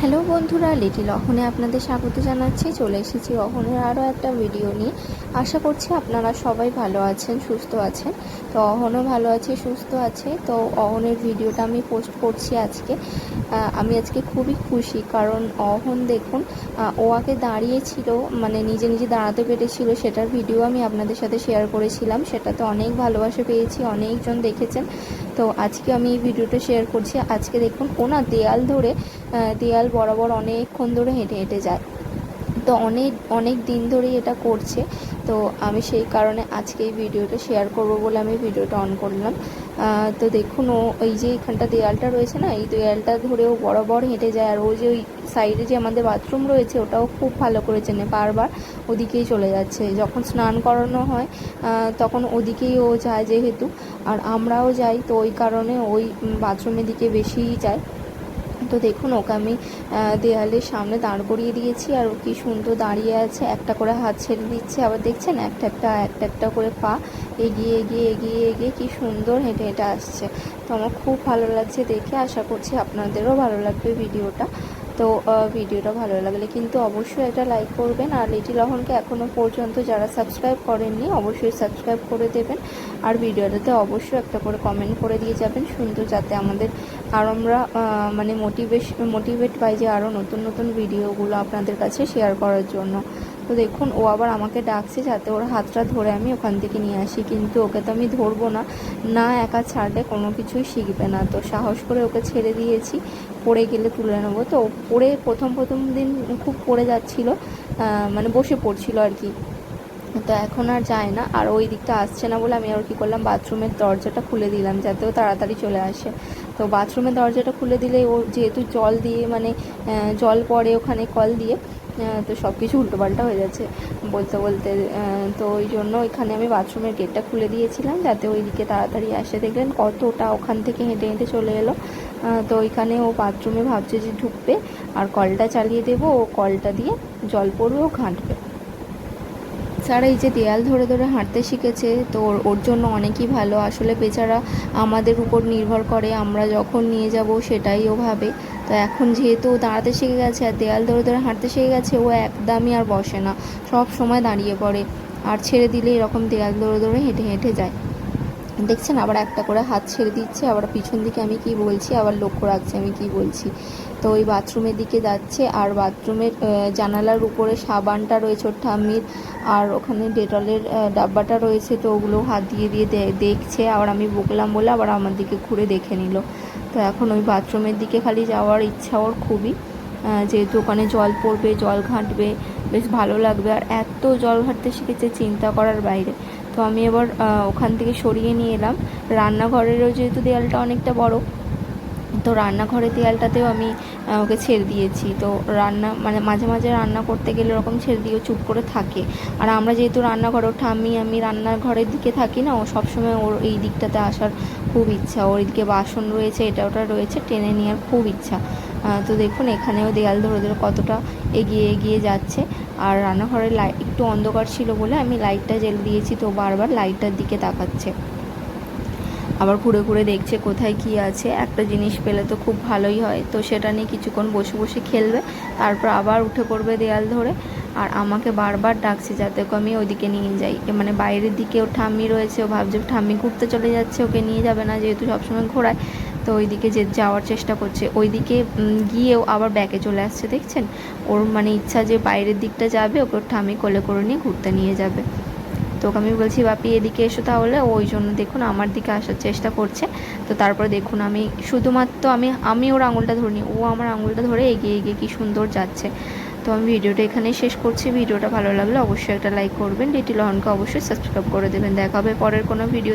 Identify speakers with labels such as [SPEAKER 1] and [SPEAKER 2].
[SPEAKER 1] Hello বন্ধুরা little অহনে আপনাদের স্বাগত জানাচ্ছি। চলে এসেছি অহনের আরও একটা ভিডিও নিয়ে। আশা করছি আপনারা সবাই ভালো আছেন, সুস্থ আছেন। তো অহনও ভালো আছে, সুস্থ আছে। তো অহনের ভিডিওটা আমি পোস্ট করছি আজকে। আমি আজকে খুবই খুশি কারণ অহন দেখুন ও আগে দাঁড়িয়েছিল মানে নিজে নিজে দাঁড়াতে পেরেছিল। সেটার ভিডিও আমি আপনাদের সাথে শেয়ার করেছিলাম। সেটা তো অনেক ভালোবাসা পেয়েছি, অনেকজন দেখেছেন। তো আজকে আমি এই ভিডিওটা শেয়ার করছি। আজকে দেখুন ওনা দেয়াল ধরে দেয়াল বরাবর অনেকক্ষণ ধরে হেঁটে হেঁটে যায়। তো অনেক অনেক দিন ধরেই এটা করছে। তো আমি সেই কারণে আজকে এই ভিডিওটা শেয়ার করব বলে আমি ভিডিওটা অন করলাম। তো দেখুন, ও এই যে এখানটা দেয়ালটা রয়েছে না, এই দেয়ালটা ধরে ও বরাবর হেঁটে যায়। আর ও যে ওই সাইডে যে আমাদের বাথরুম রয়েছে, ওটাও খুব ভালো করে চেনে। বারবার ওদিকেই চলে যাচ্ছে। যখন স্নান করানো হয় তখন ওদিকেই ও যায় যেহেতু। আর আমরাও যাই, তো ওই কারণে ওই বাথরুমের দিকে বেশিই যায় তো দেখুন, ওকে আমি দেয়ালের সামনে দাঁড় করিয়ে দিয়েছি আর ও কি সুন্দর দাঁড়িয়ে আছে। একটা করে হাত ছেড়ে দিচ্ছে। আবার দেখছেন, একটা একটা একটা একটা করে পা এগিয়ে এগিয়ে এগিয়ে এগিয়ে কি সুন্দর হেঁটে হেঁটে আসছে। তো আমার খুব ভালো লাগছে দেখে। আশা করছি আপনাদেরও ভালো লাগবে ভিডিওটা। তো ভিডিওটা ভালো লাগলে কিন্তু অবশ্যই একটা লাইক করবেন। আর লিটিল লহনকে এখনও পর্যন্ত যারা সাবস্ক্রাইব করেননি, অবশ্যই সাবস্ক্রাইব করে দেবেন। আর ভিডিওটাতে অবশ্যই একটা করে কমেন্ট করে দিয়ে যাবেন সুন্দর যাতে আমাদের আর আমরা মানে মোটিভেশ মোটিভেট পাই যে আরও নতুন নতুন ভিডিওগুলো আপনাদের কাছে শেয়ার করার জন্য। তো দেখুন, ও আবার আমাকে ডাকছে যাতে ওর হাতটা ধরে আমি ওখান থেকে নিয়ে আসি। কিন্তু ওকে তো আমি ধরবো না না একা ছাড়লে কোনো কিছুই শিখবে না। তো সাহস করে ওকে ছেড়ে দিয়েছি। পড়ে গেলে তুলে নেব। তো পড়ে প্রথম প্রথম দিন খুব পড়ে যাচ্ছিল মানে বসে পড়ছিল আর কি। তো এখন আর যায় না, আর ওই দিকটা আসছে না বলে আমি আর কি করলাম বাথরুমের দরজাটা খুলে দিলাম যাতে ও তাড়াতাড়ি চলে আসে। তো বাথরুমের দরজাটা খুলে দিলে ও যেহেতু জল দিয়ে মানে জল পড়ে ওখানে কল দিয়ে তো সব কিছু উল্টোপাল্টা হয়ে যাচ্ছে বলতে বলতে তো ওই জন্য ওইখানে আমি বাথরুমের গেটটা খুলে দিয়েছিলাম যাতে ওই দিকে তাড়াতাড়ি আসে। দেখলেন কতটা ওখান থেকে হেঁটে হেঁটে চলে এলো। তো ওইখানে ও বাথরুমে ভাবছে যে ঢুকবে, আর কলটা চালিয়ে দেবো, ও কলটা দিয়ে জল পড়বে, ও ঘাঁটবে। ছাড়া এই যে দেয়াল ধরে ধরে হাঁটতে শিখেছে, তো ওর জন্য অনেকই ভালো। আসলে বেচারা আমাদের উপর নির্ভর করে, আমরা যখন নিয়ে যাব সেটাই ও ভাবে। তো এখন যেহেতু দাঁড়াতে শিখে গেছে, আর দেয়াল ধরে ধরে হাঁটতে শিখে গেছে, ও একদমই আর বসে না। সব সময় দাঁড়িয়ে পড়ে, আর ছেড়ে দিলে এরকম দেয়াল ধরে ধরে হেঁটে হেঁটে যায়। দেখছেন, আবার একটা করে হাত ছেড়ে দিচ্ছে, আবার পিছন দিকে আমি কি বলছি, আবার লক্ষ্য রাখছে আমি কি বলছি। তো ওই বাথরুমের দিকে যাচ্ছে, আর বাথরুমের জানালার উপরে সাবানটা রয়েছে ওর ঠাম্মির, আর ওখানে ডেটলের ডাব্বাটা রয়েছে, তো ওগুলো হাত দিয়ে দিয়ে দেখছে, আবার আমি বকলাম বলে আবার আমার দিকে ঘুরে দেখে নিল। তো এখন ওই বাথরুমের দিকে খালি যাওয়ার ইচ্ছা ওর খুবই। যেহেতু ওখানে জল পড়বে, জল ঘাঁটবে, বেশ ভালো লাগবে, আর এত জল ঘাঁটতে শিখেছে চিন্তা করার বাইরে। তো আমি এবার ওখান থেকে সরিয়ে নিয়ে এলাম। রান্নাঘরেরও যেহেতু দেয়ালটা অনেকটা বড় তো রান্নাঘরের দেয়ালটাতেও আমি ওকে ছেড়ে দিয়েছি। তো রান্না মানে মাঝে মাঝে রান্না করতে গেলে ওরকম ছেড়ে দিয়ে চুপ করে থাকে। আর আমরা যেহেতু রান্নাঘর, ওর ঠাম্মি, আমি রান্নাঘরের দিকে থাকি না, ও সবসময় ওর এই দিকটাতে আসার খুব ইচ্ছা। ওর এদিকে বাসন রয়েছে, এটা ওটা রয়েছে, টেনে নেওয়ার খুব ইচ্ছা। তো দেখুন, এখানেও দেয়াল ধরে ধরে কতটা এগিয়ে এগিয়ে যাচ্ছে। আর রান্নাঘরের লাইট একটু অন্ধকার ছিল বলে আমি লাইটটা জ্বেলে দিয়েছি, তো বারবার লাইটটার দিকে তাকাচ্ছে। আবার ঘুরে ঘুরে দেখছে কোথায় কি আছে। একটা জিনিস পেলে তো খুব ভালোই হয়। তো সেটা নিয়ে কিছুক্ষণ বসে বসে খেলবে, তারপর আবার উঠে পড়বে দেয়াল ধরে। আর আমাকে বারবার ডাকছে যাতে আমি ওইদিকে নিয়ে যাই। মানে বাইরের দিকে ওর ঠাম্মি রয়েছে, ও ভাবছে ঠাম্মি ঘুরতে চলে যাচ্ছে, ওকে নিয়ে যাবে না যেহেতু সবসময় ঘোরায়। তো ওইদিকে যে যাওয়ার চেষ্টা করছে। ওইদিকে গিয়েও আবার ব্যাকে চলে আসছে, দেখছেন? ওর মানে ইচ্ছা যে বাইরের দিকটা যাবে, ওকে ওর ঠাম্মি কোলে করে নিয়ে ঘুরতে নিয়ে যাবে। তো আমি বলছি, বাপি, এদিকে এসো তাহলে। ওই জন্য দেখুন আমার দিকে আসার চেষ্টা করছে। তো তারপরে দেখুন আমি শুধুমাত্র আমি আমি ওর আঙুলটা ধরিনি, ও আমার আঙুলটা ধরে এগিয়ে এগিয়ে কি সুন্দর যাচ্ছে। তো আমি ভিডিওটা এখানেই শেষ করছি। ভিডিওটা ভালো লাগলে অবশ্যই একটা লাইক করবেন। ডিটি লহনকে অবশ্যই সাবস্ক্রাইব করে দেবেন। দেখা হবে পরের কোনো ভিডিও